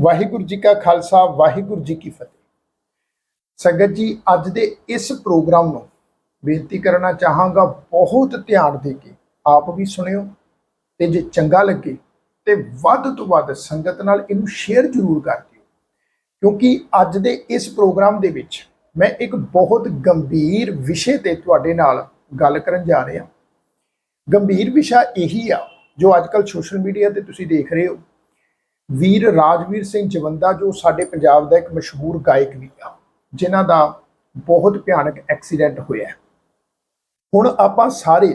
ਵਾਹਿਗੁਰੂ ਜੀ ਕਾ ਖਾਲਸਾ, ਵਾਹਿਗੁਰੂ ਜੀ ਕੀ ਫਤਿਹ। ਸੰਗਤ ਜੀ, ਅੱਜ ਦੇ ਇਸ ਪ੍ਰੋਗਰਾਮ ਨੂੰ ਬੇਨਤੀ ਕਰਨਾ ਚਾਹਾਂਗਾ, ਬਹੁਤ ਧਿਆਨ ਦੇ ਕੇ ਆਪ ਵੀ ਸੁਣਿਓ, ਤੇ ਜੇ ਚੰਗਾ ਲੱਗੇ, ਤੇ ਵੱਧ ਤੋਂ ਵੱਧ ਸੰਗਤ ਨਾਲ ਇਹਨੂੰ ਸ਼ੇਅਰ ਜ਼ਰੂਰ ਕਰ ਦਿਓ। ਕਿਉਂਕਿ ਅੱਜ ਦੇ ਇਸ ਪ੍ਰੋਗਰਾਮ ਦੇ ਵਿੱਚ ਮੈਂ ਇੱਕ ਬਹੁਤ ਗੰਭੀਰ ਵਿਸ਼ੇ ਤੇ ਤੁਹਾਡੇ ਨਾਲ ਗੱਲ ਕਰਨ ਜਾ ਰਿਹਾ। ਗੰਭੀਰ ਵਿਸ਼ਾ ਇਹੀ ਆ, ਜੋ ਅੱਜਕੱਲ ਸੋਸ਼ਲ ਮੀਡੀਆ ਤੇ ਤੁਸੀਂ ਦੇਖ ਰਹੇ ਹੋ। ਵੀਰ ਰਾਜਵੀਰ ਸਿੰਘ ਜਵੰਦਾ, ਜੋ ਸਾਡੇ ਪੰਜਾਬ ਦਾ ਇੱਕ ਮਸ਼ਹੂਰ ਗਾਇਕ ਵੀ ਆ, ਜਿਨ੍ਹਾਂ ਦਾ ਬਹੁਤ ਭਿਆਨਕ ਐਕਸੀਡੈਂਟ ਹੋਇਆ ਹੁਣ ਆਪਾਂ ਸਾਰੇ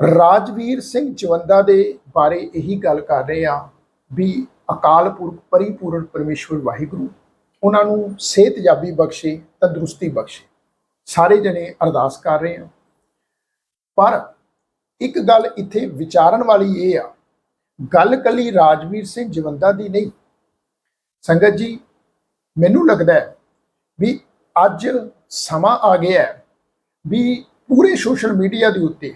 ਰਾਜਵੀਰ ਸਿੰਘ ਜਵੰਦਾ ਦੇ ਬਾਰੇ ਇਹੀ ਗੱਲ ਕਰ ਰਹੇ ਆ ਵੀ ਅਕਾਲ ਪੁਰਖ, ਪਰਿਪੂਰਨ ਪਰਮੇਸ਼ਵਰ ਵਾਹਿਗੁਰੂ, ਉਹਨਾਂ ਨੂੰ ਸਿਹਤ ਜਾਬੀ ਬਖਸ਼ੇ, ਤੰਦਰੁਸਤੀ ਬਖਸ਼ੇ। ਸਾਰੇ ਜਣੇ ਅਰਦਾਸ ਕਰ ਰਹੇ ਆ ਪਰ ਇੱਕ ਗੱਲ ਇੱਥੇ ਵਿਚਾਰਨ ਵਾਲੀ ਇਹ ਆ ਗੱਲ ਕੱਲੀ ਰਾਜਵੀਰ ਸਿੰਘ ਜਵੰਦਾ ਦੀ ਨਹੀਂ। ਸੰਗਤ ਜੀ, ਮੈਨੂੰ ਲੱਗਦਾ ਹੈ ਵੀ ਅੱਜ ਸਮਾਂ ਆ ਗਿਆ ਹੈ ਵੀ ਪੂਰੇ ਸੋਸ਼ਲ ਮੀਡੀਆ ਦੇ ਉੱਤੇ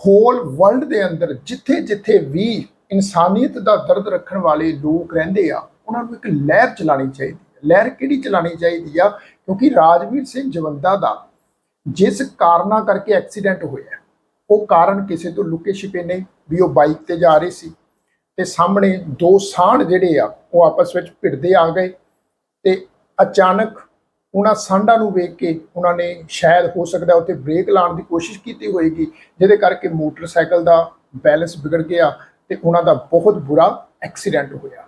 ਹੋਲ ਵਰਲਡ ਦੇ ਅੰਦਰ ਜਿੱਥੇ ਜਿੱਥੇ ਵੀ ਇਨਸਾਨੀਅਤ ਦਾ ਦਰਦ ਰੱਖਣ ਵਾਲੇ ਲੋਕ ਰਹਿੰਦੇ ਆ, ਉਹਨਾਂ ਨੂੰ ਇੱਕ ਲਹਿਰ ਚਲਾਣੀ ਚਾਹੀਦੀ ਹੈ। ਲਹਿਰ ਕਿਹੜੀ ਚਲਾਣੀ ਚਾਹੀਦੀ ਆ? ਕਿਉਂਕਿ ਰਾਜਵੀਰ ਸਿੰਘ ਜਵੰਦਾ ਦਾ ਜਿਸ ਕਾਰਨਾਂ ਕਰਕੇ ਐਕਸੀਡੈਂਟ ਹੋਇਆ ਉਹ ਕਾਰਨ ਕਿਸੇ ਤੋਂ ਲੁਕੇ ਛਿਪੇ ਨਹੀਂ ਵੀ ਉਹ ਬਾਈਕ ਤੇ ਜਾ ਰਹੇ ਸੀ। ਤੇ ਸਾਹਮਣੇ ਦੋ ਸਾਂਢ ਜਿਹੜੇ ਆ, ਉਹ ਆਪਸ ਵਿੱਚ ਭਿੜਦੇ ਆ ਗਏ ਤੇ ਅਚਾਨਕ ਉਹਨਾਂ ਸਾਂਢਾਂ ਨੂੰ ਵੇਖ ਕੇ ਉਹਨਾਂ ਨੇ ਸ਼ਾਇਦ ਹੋ ਸਕਦਾ ਉੱਥੇ ਬ੍ਰੇਕ ਲਾਉਣ ਦੀ ਕੋਸ਼ਿਸ਼ ਕੀਤੀ ਹੋਏਗੀ, ਜਿਹਦੇ ਕਰਕੇ ਮੋਟਰਸਾਈਕਲ ਦਾ ਬੈਲੈਂਸ ਵਿਗੜ ਗਿਆ ਤੇ ਉਹਨਾਂ ਦਾ ਬਹੁਤ ਬੁਰਾ ਐਕਸੀਡੈਂਟ ਹੋਇਆ।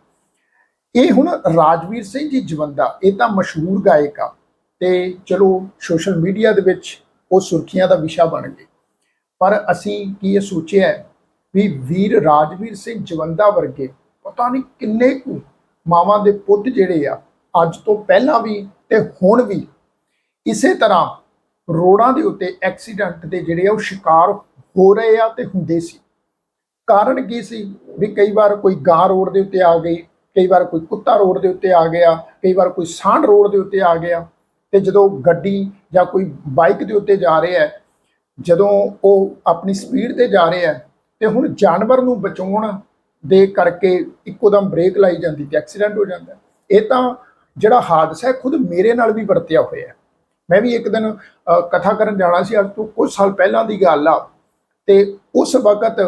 ਇਹ ਹੁਣ ਰਾਜਵੀਰ ਸਿੰਘ ਜੀ ਜਵੰਦਾ, ਇਹ ਤਾਂ ਮਸ਼ਹੂਰ ਗਾਇਕ ਆ ਤੇ ਚਲੋ ਸੋਸ਼ਲ ਮੀਡੀਆ ਦੇ ਵਿੱਚ ਉਹ ਸੁਰਖੀਆਂ ਦਾ ਵਿਸ਼ਾ ਬਣ ਗਏ। ਪਰ ਅਸੀਂ ਕੀ ਇਹ ਸੋਚਿਆ ਵੀ ਵੀਰ ਰਾਜਵੀਰ ਸਿੰਘ ਜਵੰਦਾ ਵਰਗੇ ਪਤਾ ਨਹੀਂ ਕਿੰਨੇ ਕੁ ਮਾਵਾਂ ਦੇ ਪੁੱਤ ਜਿਹੜੇ ਆ, ਅੱਜ ਤੋਂ ਪਹਿਲਾਂ ਵੀ ਤੇ ਹੁਣ ਵੀ ਇਸੇ ਤਰ੍ਹਾਂ ਰੋਡਾਂ ਦੇ ਉੱਤੇ ਐਕਸੀਡੈਂਟ ਦੇ ਜਿਹੜੇ ਆ ਉਹ ਸ਼ਿਕਾਰ ਹੋ ਰਹੇ ਆ ਤੇ ਹੁੰਦੇ ਸੀ। ਕਾਰਨ ਕੀ ਸੀ ਵੀ ਕਈ ਵਾਰ ਕੋਈ ਗਾਂ ਰੋਡ ਦੇ ਉੱਤੇ ਆ ਗਈ, ਕਈ ਵਾਰ ਕੋਈ ਕੁੱਤਾ ਰੋਡ ਦੇ ਉੱਤੇ ਆ ਗਿਆ, ਕਈ ਵਾਰ ਕੋਈ ਸਾਂਢ ਰੋਡ ਦੇ ਉੱਤੇ ਆ ਗਿਆ ਤੇ ਜਦੋਂ ਗੱਡੀ ਜਾਂ ਕੋਈ ਬਾਈਕ ਦੇ ਉੱਤੇ ਜਾ ਰਿਹਾ ਹੈ ਜਦੋਂ ਉਹ ਆਪਣੀ ਸਪੀਡ ਤੇ ਜਾ ਰਿਹਾ ਹੈ ਤੇ ਹੁਣ ਜਾਨਵਰ ਨੂੰ ਬਚਾਉਣ ਦੇ ਕਰਕੇ ਇੱਕੋ ਦਮ ਬ੍ਰੇਕ ਲਾਈ ਜਾਂਦੀ ਤੇ ਐਕਸੀਡੈਂਟ ਹੋ ਜਾਂਦਾ। ਇਹ ਤਾਂ ਜਿਹੜਾ ਹਾਦਸਾ ਹੈ ਖੁਦ ਮੇਰੇ ਨਾਲ ਵੀ ਵਰਤਿਆ ਹੋਇਆ ਮੈਂ ਵੀ ਇੱਕ ਦਿਨ ਕਥਾ ਕਰਨ ਜਾਣਾ ਸੀ ਅੱਜ ਤੋਂ ਕੁਝ ਸਾਲ ਪਹਿਲਾਂ ਦੀ ਗੱਲ ਆ ਤੇ ਉਸ ਵਕਤ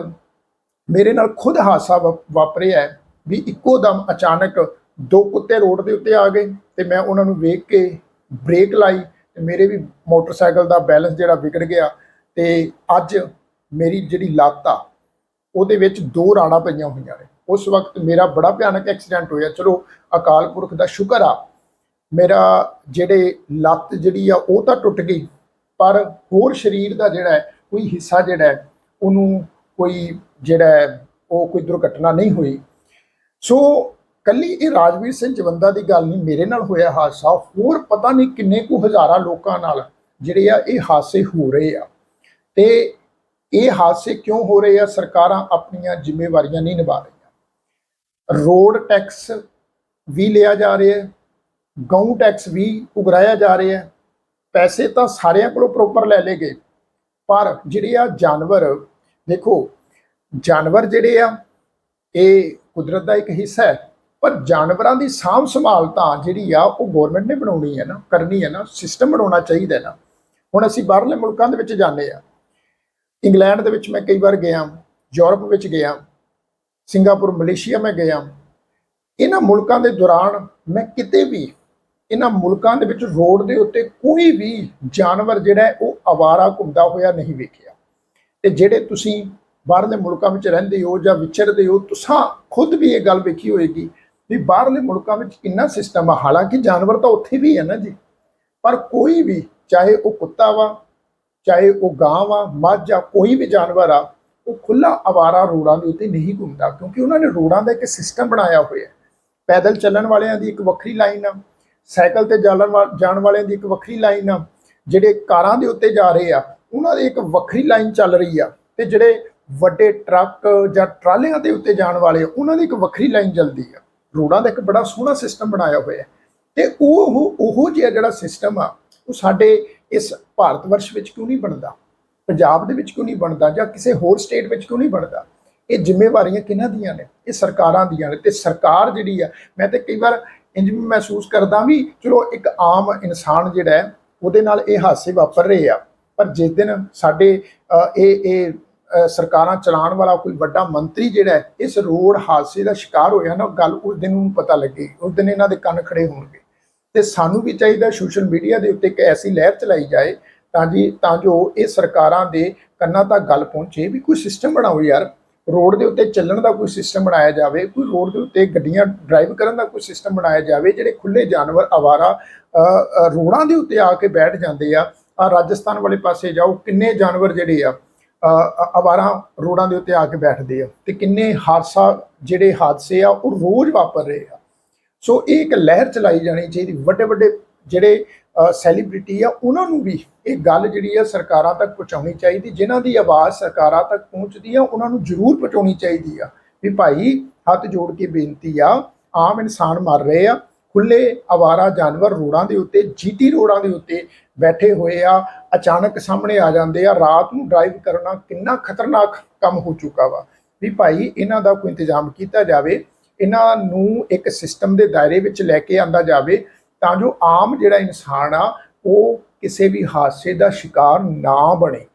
ਮੇਰੇ ਨਾਲ ਖੁਦ ਹਾਦਸਾ ਵਾ- ਵਾਪਰਿਆ ਵੀ ਇੱਕੋ ਦਮ ਅਚਾਨਕ ਦੋ ਕੁੱਤੇ ਰੋਡ ਦੇ ਉੱਤੇ ਆ ਗਏ ਤੇ ਮੈਂ ਉਹਨਾਂ ਨੂੰ ਵੇਖ ਕੇ ਬ੍ਰੇਕ ਲਾਈ ਤੇ ਮੇਰੇ ਵੀ ਮੋਟਰਸਾਈਕਲ ਦਾ ਬੈਲੈਂਸ ਜਿਹੜਾ ਵਿਗੜ ਗਿਆ ਤੇ ਅੱਜ ਮੇਰੀ ਜਿਹੜੀ ਲੱਤ ਆ, ਉਹਦੇ ਵਿੱਚ ਦੋ ਰਾੜਾਂ ਪਈਆਂ ਹੋਈਆਂ ਨੇ। ਉਸ ਵਕਤ ਮੇਰਾ ਬੜਾ ਭਿਆਨਕ ਐਕਸੀਡੈਂਟ ਹੋਇਆ। ਚਲੋ, ਅਕਾਲ ਪੁਰਖ ਦਾ ਸ਼ੁਕਰ ਆ, ਮੇਰਾ ਜਿਹੜੇ ਲੱਤ ਜਿਹੜੀ ਆ, ਉਹ ਤਾਂ ਟੁੱਟ ਗਈ, ਪਰ ਹੋਰ ਸਰੀਰ ਦਾ ਜਿਹੜਾ ਕੋਈ ਹਿੱਸਾ ਜਿਹੜਾ ਉਹਨੂੰ ਕੋਈ ਜਿਹੜਾ ਉਹ ਕੋਈ ਦੁਰਘਟਨਾ ਨਹੀਂ ਹੋਈ। ਸੋ ਕੱਲੀ ਇਹ ਰਾਜਵੀਰ ਸਿੰਘ ਜਵੰਦਾ ਦੀ ਗੱਲ ਨਹੀਂ, ਮੇਰੇ ਨਾਲ ਹੋਇਆ ਹਾਦਸਾ। ਹੋਰ ਪਤਾ ਨਹੀਂ ਕਿੰਨੇ ਕੁ ਹਜ਼ਾਰਾਂ ਲੋਕਾਂ ਨਾਲ ਜਿਹੜੇ ਆ, ਇਹ ਹਾਦਸੇ ਹੋ ਰਹੇ ਆ। ਤੇ ਇਹ ਹਾਦਸੇ ਕਿਉਂ ਹੋ ਰਹੇ ਆ? ਸਰਕਾਰਾਂ ਆਪਣੀਆਂ ਜ਼ਿੰਮੇਵਾਰੀਆਂ ਨਹੀਂ ਨਿਭਾ ਰਹੀਆਂ। ਰੋਡ ਟੈਕਸ ਵੀ ਲਿਆ ਜਾ ਰਿਹਾ ਹੈ, ਗਊ ਟੈਕਸ ਵੀ ਉਗਰਾਇਆ ਜਾ ਰਿਹਾ ਹੈ। ਪੈਸੇ ਤਾਂ ਸਾਰਿਆਂ ਕੋਲੋਂ ਪ੍ਰੋਪਰ ਲੈ ਲਏ ਗਏ, ਪਰ ਜਿਹੜੇ ਆ ਜਾਨਵਰ, ਦੇਖੋ, ਜਾਨਵਰ ਜਿਹੜੇ ਆ, ਇਹ ਕੁਦਰਤ ਦਾ ਇੱਕ ਹਿੱਸਾ ਹੈ, ਪਰ ਜਾਨਵਰਾਂ ਦੀ ਸਾਂਭ ਸੰਭਾਲ ਤਾਂ ਜਿਹੜੀ ਆ, ਉਹ ਗਵਰਨਮੈਂਟ ਨੇ ਬਣਾਉਣੀ ਹੈ ਨਾ, ਕਰਨੀ ਹੈ ਨਾ ਸਿਸਟਮ ਬਣਾਉਣਾ ਚਾਹੀਦਾ ਨਾ। ਹੁਣ ਅਸੀਂ ਬਾਹਰਲੇ ਮੁਲਕਾਂ ਦੇ ਵਿੱਚ ਜਾਂਦੇ ਆ ਇੰਗਲੈਂਡ ਦੇ ਵਿੱਚ ਮੈਂ ਕਈ ਵਾਰ ਗਿਆ, ਯੂਰਪ ਵਿੱਚ ਗਿਆ, ਸਿੰਗਾਪੁਰ, ਮਲੇਸ਼ੀਆ ਮੈਂ ਗਿਆ। ਇਹਨਾਂ ਮੁਲਕਾਂ ਦੇ ਦੌਰਾਨ ਮੈਂ ਕਿਤੇ ਵੀ, ਇਹਨਾਂ ਮੁਲਕਾਂ ਦੇ ਵਿੱਚ ਰੋਡ ਦੇ ਉੱਤੇ ਕੋਈ ਵੀ ਜਾਨਵਰ ਜਿਹੜਾ ਉਹ ਆਵਾਰਾ ਘੁੰਮਦਾ ਹੋਇਆ ਨਹੀਂ ਵੇਖਿਆ। ਤੇ ਜਿਹੜੇ ਤੁਸੀਂ ਬਾਹਰਲੇ ਮੁਲਕਾਂ ਵਿੱਚ ਰਹਿੰਦੇ ਹੋ ਜਾਂ ਵਿਚਰਦੇ ਹੋ, ਤੁਸੀਂ ਖੁਦ ਵੀ ਇਹ ਗੱਲ ਵੇਖੀ ਹੋਏਗੀ ਵੀ ਬਾਹਰਲੇ ਮੁਲਕਾਂ ਵਿੱਚ ਕਿੰਨਾ ਸਿਸਟਮ ਆ। ਹਾਲਾਂਕਿ ਜਾਨਵਰ ਤਾਂ ਉੱਥੇ ਵੀ ਹੈ ਨਾ ਜੀ, ਪਰ ਕੋਈ ਵੀ, ਚਾਹੇ ਉਹ ਕੁੱਤਾ ਵਾ ਚਾਹੇ ਉਹ ਗਾਂ ਵਾ ਮੱਝ ਆ, ਕੋਈ ਵੀ ਜਾਨਵਰ ਆ, ਉਹ ਖੁੱਲਾ ਆਵਾਰਾ ਰੋਡਾਂ ਦੇ ਉੱਤੇ ਨਹੀਂ ਘੁੰਮਦਾ ਕਿਉਂਕਿ ਉਹਨਾਂ ਨੇ ਰੋਡਾਂ ਦਾ ਇੱਕ ਸਿਸਟਮ ਬਣਾਇਆ ਹੋਇਆ ਪੈਦਲ ਚੱਲਣ ਵਾਲਿਆਂ ਦੀ ਇੱਕ ਵੱਖਰੀ ਲਾਈਨ ਆ, ਸਾਈਕਲ ਤੇ ਜਾਣ ਵਾ- ਜਾਣ ਵਾਲਿਆਂ ਦੀ ਇੱਕ ਵੱਖਰੀ ਲਾਈਨ ਆ, ਜਿਹੜੇ ਕਾਰਾਂ ਦੇ ਉੱਤੇ ਜਾ ਰਹੇ ਆ, ਉਹਨਾਂ ਦੀ ਇੱਕ ਵੱਖਰੀ ਲਾਈਨ ਚੱਲ ਰਹੀ ਆ ਤੇ ਜਿਹੜੇ ਵੱਡੇ ਟਰੱਕ ਜਾਂ ਟਰਾਲਿਆਂ ਦੇ ਉੱਤੇ ਜਾਣ ਵਾਲੇ ਉਹਨਾਂ ਦੀ ਇੱਕ ਵੱਖਰੀ ਲਾਈਨ ਚੱਲਦੀ ਆ। ਰੋਡਾਂ ਦਾ ਇੱਕ ਬੜਾ ਸੋਹਣਾ ਸਿਸਟਮ ਬਣਾਇਆ ਹੋਇਆ ਹੈ ਤੇ ਉਹ ਉਹ ਜਿਹਾ ਜਿਹੜਾ ਸਿਸਟਮ ਆ ਉਹ ਸਾਡੇ ਇਸ ਭਾਰਤ ਵਰਸ਼ ਵਿੱਚ ਕਿਉਂ ਨਹੀਂ ਬਣਦਾ? ਪੰਜਾਬ ਦੇ ਵਿੱਚ ਕਿਉਂ ਨਹੀਂ ਬਣਦਾ ਜਾਂ ਕਿਸੇ ਹੋਰ ਸਟੇਟ ਵਿੱਚ ਕਿਉਂ ਨਹੀਂ ਬਣਦਾ? ਇਹ ਜ਼ਿੰਮੇਵਾਰੀਆਂ ਕਿਹਨਾਂ ਦੀਆਂ ਨੇ? ਇਹ ਸਰਕਾਰਾਂ ਦੀਆਂ ਨੇ ਤੇ ਸਰਕਾਰ ਜਿਹੜੀ ਆ, ਮੈਂ ਤੇ ਕਈ ਵਾਰ ਇੰਜ ਵੀ ਮਹਿਸੂਸ ਕਰਦਾ ਵੀ ਚਲੋ ਇੱਕ ਆਮ ਇਨਸਾਨ ਜਿਹੜਾ ਹੈ, ਉਹਦੇ ਨਾਲ ਇਹ ਹਾਦਸੇ ਵਾਪਰ ਰਹੇ ਆ, ਪਰ ਜਿਸ ਦਿਨ ਸਾਡੇ ਇਹ ਇਹ ਸਰਕਾਰਾਂ ਚਲਾਉਣ ਵਾਲਾ ਕੋਈ ਵੱਡਾ ਮੰਤਰੀ ਜਿਹੜਾ ਇਸ ਰੋਡ ਹਾਦਸੇ ਦਾ ਸ਼ਿਕਾਰ ਹੋਇਆ ਨਾ, ਉਹ ਗੱਲ ਉਸ ਦਿਨ ਨੂੰ ਪਤਾ ਲੱਗੇ, ਉਸ ਦਿਨ ਇਹਨਾਂ ਦੇ ਕੰਨ ਖੜੇ ਹੋਣਗੇ। ਤੇ ਸਾਨੂੰ ਵੀ ਚਾਹੀਦਾ ਸੋਸ਼ਲ ਮੀਡੀਆ ਦੇ ਉੱਤੇ ਇੱਕ ਐਸੀ ਲਹਿਰ ਚਲਾਈ ਜਾਏ ਤਾਂ ਜੀ ਤਾਂ ਜੋ ਇਹ ਸਰਕਾਰਾਂ ਦੇ ਕੰਨਾਂ ਤੱਕ ਗੱਲ ਪਹੁੰਚੇ ਵੀ ਕੋਈ ਸਿਸਟਮ ਬਣਾਓ ਯਾਰ। ਰੋਡ ਦੇ ਉੱਤੇ ਚੱਲਣ ਦਾ ਕੋਈ ਸਿਸਟਮ ਬਣਾਇਆ ਜਾਵੇ ਕੋਈ ਰੋਡ ਦੇ ਉੱਤੇ ਗੱਡੀਆਂ ਡਰਾਈਵ ਕਰਨ ਦਾ ਕੋਈ ਸਿਸਟਮ ਬਣਾਇਆ ਜਾਵੇ ਜਿਹੜੇ ਖੁੱਲੇ ਜਾਨਵਰ ਆਵਾਰਾ ਰੋਡਾਂ ਦੇ ਉੱਤੇ ਆ ਕੇ ਬੈਠ ਜਾਂਦੇ ਆ ਆ ਰਾਜਸਥਾਨ ਵਾਲੇ ਪਾਸੇ ਜਾਓ ਕਿੰਨੇ ਜਾਨਵਰ ਜਿਹੜੇ ਆ ਅ, ਆਵਾਰਾ ਰੋਡਾਂ ਦੇ ਉੱਤੇ ਆ ਕੇ ਬੈਠਦੇ ਆ ਤੇ ਕਿੰਨੇ ਹਾਦਸਾ ਜਿਹੜੇ ਹਾਦਸੇ ਆ ਉਹ ਰੋਜ਼ ਵਾਪਰ ਰਹੇ ਆ। ਸੋ ਇਹ ਇੱਕ ਲਹਿਰ ਚਲਾਈ ਜਾਣੀ ਚਾਹੀਦੀ। ਵੱਡੇ ਵੱਡੇ ਜਿਹੜੇ ਸੈਲੀਬ੍ਰਿਟੀ ਆ, ਉਹਨਾਂ ਨੂੰ ਵੀ ਇਹ ਗੱਲ ਜਿਹੜੀ ਆ ਸਰਕਾਰਾਂ ਤੱਕ ਪਹੁੰਚਾਉਣੀ ਚਾਹੀਦੀ। ਜਿਨ੍ਹਾਂ ਦੀ ਆਵਾਜ਼ ਸਰਕਾਰਾਂ ਤੱਕ ਪਹੁੰਚਦੀ ਆ, ਉਹਨਾਂ ਨੂੰ ਜ਼ਰੂਰ ਪਹੁੰਚਾਉਣੀ ਚਾਹੀਦੀ ਆ। ਵੀ ਭਾਈ, ਹੱਥ ਜੋੜ ਕੇ ਬੇਨਤੀ ਆ, ਆਮ ਇਨਸਾਨ ਮਰ ਰਹੇ ਆ ਖੁੱਲੇ ਆਵਾਰਾ ਜਾਨਵਰ ਰੋਡਾਂ ਦੇ ਉੱਤੇ, ਜੀਟੀ ਰੋਡਾਂ ਦੇ ਉੱਤੇ ਬੈਠੇ ਹੋਏ ਆ, ਅਚਾਨਕ ਸਾਹਮਣੇ ਆ ਜਾਂਦੇ ਆ, ਰਾਤ ਨੂੰ ਡਰਾਈਵ ਕਰਨਾ ਕਿੰਨਾ ਖਤਰਨਾਕ ਕੰਮ ਹੋ ਚੁੱਕਾ ਵਾ। ਵੀ ਭਾਈ, ਇਹਨਾਂ ਦਾ ਕੋਈ ਇੰਤਜ਼ਾਮ ਕੀਤਾ ਜਾਵੇ ਇਹਨਾਂ ਨੂੰ ਇੱਕ ਸਿਸਟਮ ਦੇ ਦਾਇਰੇ ਵਿੱਚ ਲੈ ਕੇ ਆਂਦਾ ਜਾਵੇ ਤਾਂ ਜੋ ਆਮ ਜਿਹੜਾ ਇਨਸਾਨ ਆ, ਉਹ ਕਿਸੇ ਵੀ ਹਾਦਸੇ ਦਾ ਸ਼ਿਕਾਰ ਨਾ ਬਣੇ।